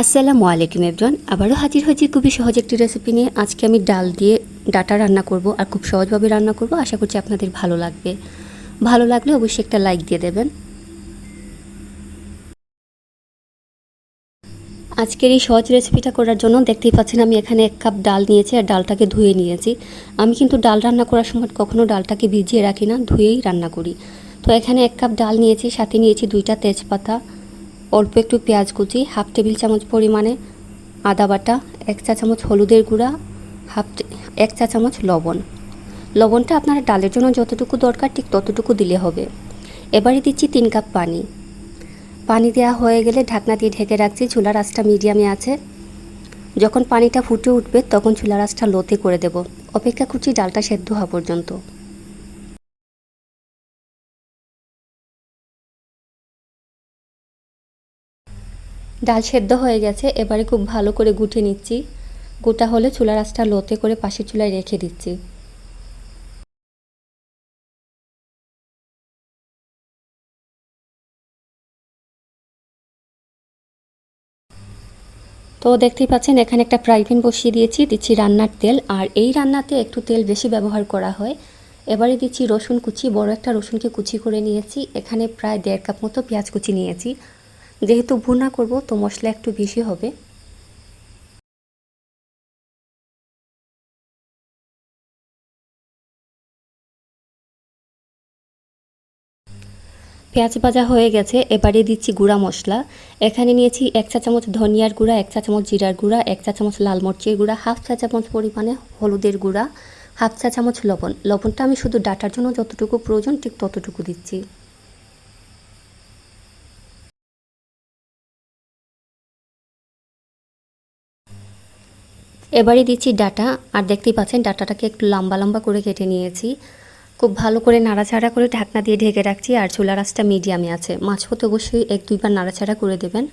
আসসালামু আলাইকুম এভরিওয়ান আবারও হাজির হয়েছি খুবই সহজ একটি রেসিপি নিয়ে। আজকে আমি ডাল দিয়ে ডাটা রান্না করব আর খুব সহজভাবে রান্না করব। আশা করছি আপনাদের ভালো লাগবে। ভালো লাগলে অবশ্যই একটা লাইক দিয়ে দেবেন। আজকের এই সহজ রেসিপিটা করার জন্য দেখতেই পাচ্ছেন আমি এখানে এক কাপ ডাল নিয়েছি আর ডালটাকে ধুয়ে নিয়েছি। আমি কিন্তু ডাল রান্না করার সময় কখনও ডালটাকে ভিজিয়ে রাখি না, ধুয়েই রান্না করি। তো এখানে এক কাপ ডাল নিয়েছি, সাথে নিয়েছি দুইটা তেজপাতা। অল্প একটু পেঁয়াজ কুচি, হাফ টেবিল চামচ পরিমাণে আদা বাটা, এক চা চামচ হলুদের গুঁড়া, হাফ এক চা চামচ লবণ। লবণটা আপনারা ডালের জন্য যতটুকু দরকার ঠিক ততটুকু দিলে হবে। এবারে দিচ্ছি তিন কাপ পানি। পানি দেওয়া হয়ে গেলে ঢাকনা দিয়ে ঢেকে রাখছি, চুলার আঁচটা মিডিয়ামে আছে। যখন পানিটা ফুটে উঠবে তখন চুলার আঁচটা লোতে করে দেব। অপেক্ষা করছি ডালটা সেদ্ধ হওয়া পর্যন্ত। ডাল সেদ্ধ হয়ে গেছে, এবারে খুব ভালো করে গুটে নিচ্ছি। গোটা হলে চুলার আঁচটা লোতে করে পাশের চুলায় রেখে দিচ্ছি। তো দেখতেই পাচ্ছেন, এখানে একটা ফ্রাই প্যান বসিয়ে দিয়েছি, দিচ্ছি রান্নার তেল। আর এই রান্নাতে একটু তেল বেশি ব্যবহার করা হয়। এবারে দিচ্ছি রসুন কুচি, বড় একটা রসুনকে কুচি করে নিয়েছি। এখানে প্রায় দেড় কাপ মতো পেঁয়াজ কুচি নিয়েছি। যেহেতু ভুনা করব, তো মশলা একটু বেশি হবে। পেঁয়াজ ভাজা হয়ে গেছে, এবারে দিচ্ছি গুঁড়া মশলা। এখানে নিয়েছি এক চা চামচ ধনিয়ার গুঁড়া, এক চা চামচ জিরার গুঁড়া, এক চা চামচ লাল মরিচের গুঁড়া, হাফ চা চামচ পরিমাণে হলুদের গুঁড়া, হাফ চা চামচ লবণ। লবণটা আমি শুধু ডাটার জন্য যতটুকু প্রয়োজন ঠিক ততটুকু দিচ্ছি। এবারে দিচ্ছি ডাটা, আর দেখতেই পাচ্ছেন ডাটাটাকে একটু লম্বা লম্বা করে কেটে নিয়েছি। খুব ভালো করে নাড়াচাড়া করে ঢাকনা দিয়ে ঢেকে রাখছি, আর চুলা রাসটা মিডিয়ামে আছে। মাছ হতে অবশ্যই এক দুইবার নাড়াচাড়া করে দেবেন।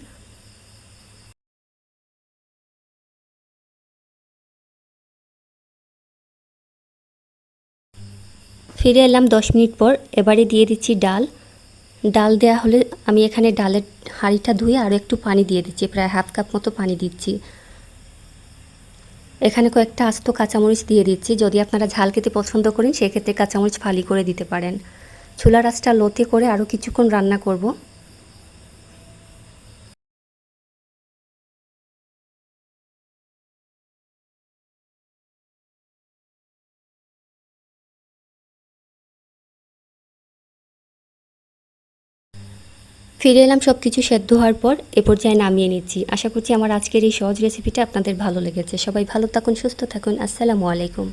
ফিরে এলাম দশ মিনিট পর, এবারে দিয়ে দিচ্ছি ডাল। ডাল দেওয়া হলে আমি এখানে ডালের হাঁড়িটা ধুয়ে আরও একটু পানি দিয়ে দিচ্ছি, প্রায় হাফ কাপ মতো পানি দিচ্ছি। এখানে কয়েকটা আস্ত কাঁচামরিচ দিয়ে দিচ্ছি। যদি আপনারা ঝাল খেতে পছন্দ করেন, সেক্ষেত্রে কাঁচামরিচ ফালি করে দিতে পারেন। চুলা রাসটা লোতে করে আরও কিছুক্ষণ রান্না করব। ফিরে এলাম সব কিছু সেদ্ধ হওয়ার পর এ পর্যায়ে নামিয়ে নিচ্ছি। আশা করছি আমার আজকের এই সহজ রেসিপিটা আপনাদের ভালো লেগেছে। সবাই ভালো থাকুন, সুস্থ থাকুন। আসসালামু আলাইকুম।